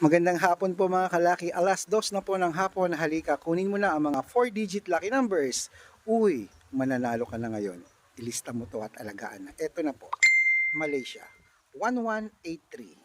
Magandang hapon po mga kalaki. Alas dos na po ng hapon. Halika, kunin mo na ang mga 4-digit lucky numbers. Uy, mananalo ka na ngayon. Ilista mo to at alagaan na. Ito na po. Malaysia, 1183.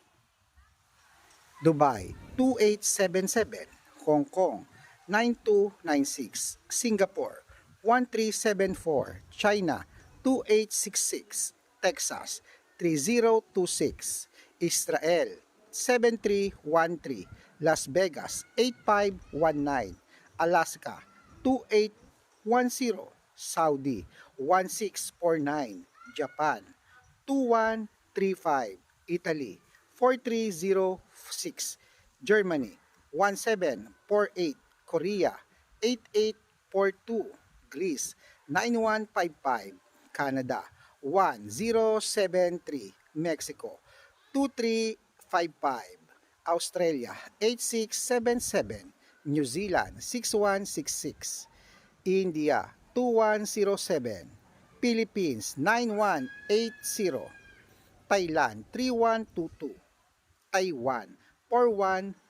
Dubai, 2877. Hong Kong, 9296. Singapore, 1374. China, 2866. Texas, 3026. Israel, 7313. Las Vegas, 8519. Alaska, 2810. Saudi, 1649. Japan, 2135. Italy, 4306. Germany, 1748. Korea, 8842. Greece, 9155. Canada, 1073. Mexico, 2355. Australia, 8677. New Zealand, 6166. India, 2107. Philippines, 9180. Thailand, 3122. Taiwan,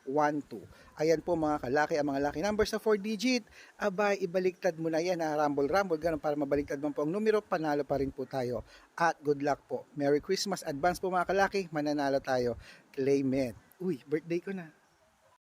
4112. Ayan po mga kalaki, ang mga laki numbers sa 4 digit. Abay, ibaliktad mo na yan ha, rumble rumble, ganun para mabaliktad mo po ang numero, panalo pa rin po tayo. At good luck po. Merry Christmas, advance po mga kalaki, mananalo tayo. Claim it. Uy, birthday ko na.